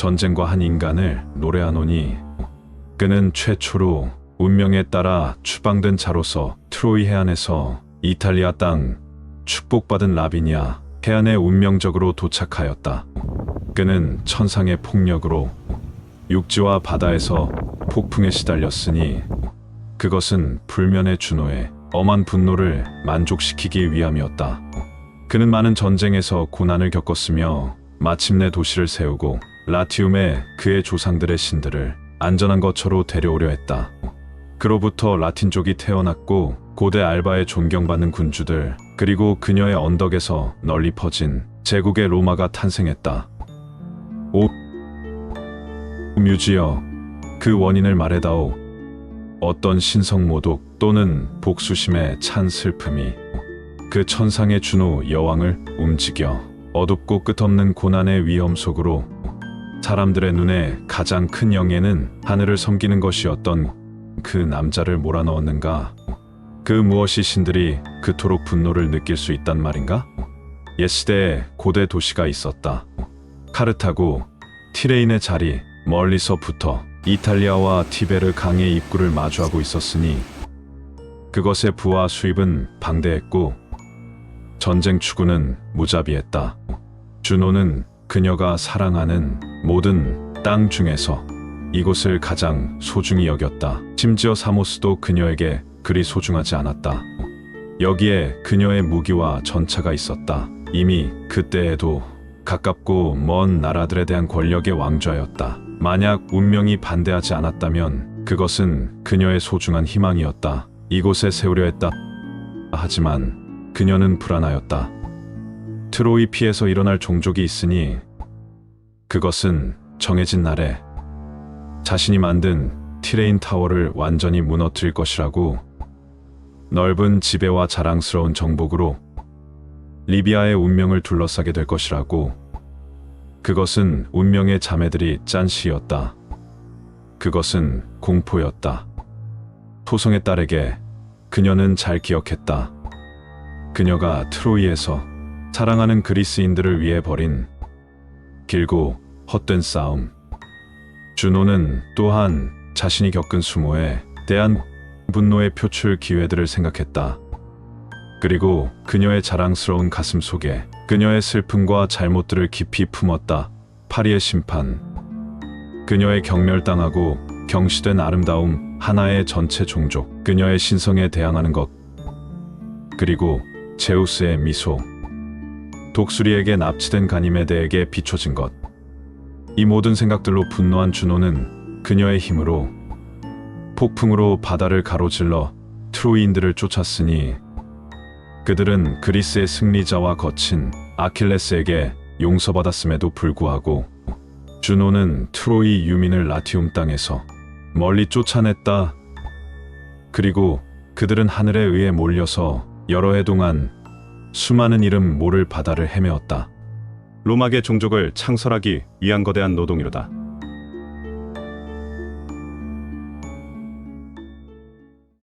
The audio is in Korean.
전쟁과 한 인간을 노래하노니 그는 최초로 운명에 따라 추방된 자로서 트로이 해안에서 이탈리아 땅 축복받은 라비니아 해안에 운명적으로 도착하였다. 그는 천상의 폭력으로 육지와 바다에서 폭풍에 시달렸으니 그것은 불면의 준호의 엄한 분노를 만족시키기 위함이었다. 그는 많은 전쟁에서 고난을 겪었으며 마침내 도시를 세우고 라티움에 그의 조상들의 신들을 안전한 거처로 데려오려 했다. 그로부터 라틴족이 태어났고 고대 알바에 존경받는 군주들 그리고 그녀의 언덕에서 널리 퍼진 제국의 로마가 탄생했다. 오 뮤지여 그 원인을 말해다오. 어떤 신성 모독 또는 복수심에 찬 슬픔이 그 천상의 준호 여왕을 움직여 어둡고 끝없는 고난의 위험 속으로 사람들의 눈에 가장 큰 영예는 하늘을 섬기는 것이었던 그 남자를 몰아넣었는가? 그 무엇이 신들이 그토록 분노를 느낄 수 있단 말인가? 옛 시대에 고대 도시가 있었다. 카르타고 티레인의 자리 멀리서부터 이탈리아와 티베르 강의 입구를 마주하고 있었으니 그것의 부와 수입은 방대했고 전쟁 추구는 무자비했다. 준호는 그녀가 사랑하는 모든 땅 중에서 이곳을 가장 소중히 여겼다. 심지어 사모스도 그녀에게 그리 소중하지 않았다. 여기에 그녀의 무기와 전차가 있었다. 이미 그때에도 가깝고 먼 나라들에 대한 권력의 왕좌였다. 만약 운명이 반대하지 않았다면 그것은 그녀의 소중한 희망이었다. 이곳에 세우려 했다. 하지만 그녀는 불안하였다. 트로이 피에서 일어날 종족이 있으니 그것은 정해진 날에 자신이 만든 티레인 타워를 완전히 무너뜨릴 것이라고 넓은 지배와 자랑스러운 정복으로 리비아의 운명을 둘러싸게 될 것이라고 그것은 운명의 자매들이 짠 시였다. 그것은 공포였다. 토성의 딸에게 그녀는 잘 기억했다. 그녀가 트로이에서 사랑하는 그리스인들을 위해 벌인 길고 헛된 싸움. 준호는 또한 자신이 겪은 수모에 대한 분노의 표출 기회들을 생각했다. 그리고 그녀의 자랑스러운 가슴 속에 그녀의 슬픔과 잘못들을 깊이 품었다. 파리의 심판. 그녀의 경멸당하고 경시된 아름다움 하나의 전체 종족. 그녀의 신성에 대항하는 것. 그리고 제우스의 미소. 독수리에게 납치된 가니메데에게 비춰진 것. 이 모든 생각들로 분노한 준호는 그녀의 힘으로 폭풍으로 바다를 가로질러 트로이인들을 쫓았으니 그들은 그리스의 승리자와 거친 아킬레스에게 용서받았음에도 불구하고 준호는 트로이 유민을 라티움 땅에서 멀리 쫓아냈다. 그리고 그들은 하늘에 의해 몰려서 여러 해 동안 수많은 이름 모를 바다를 헤매었다. 로마계 종족을 창설하기 위한 거대한 노동이로다.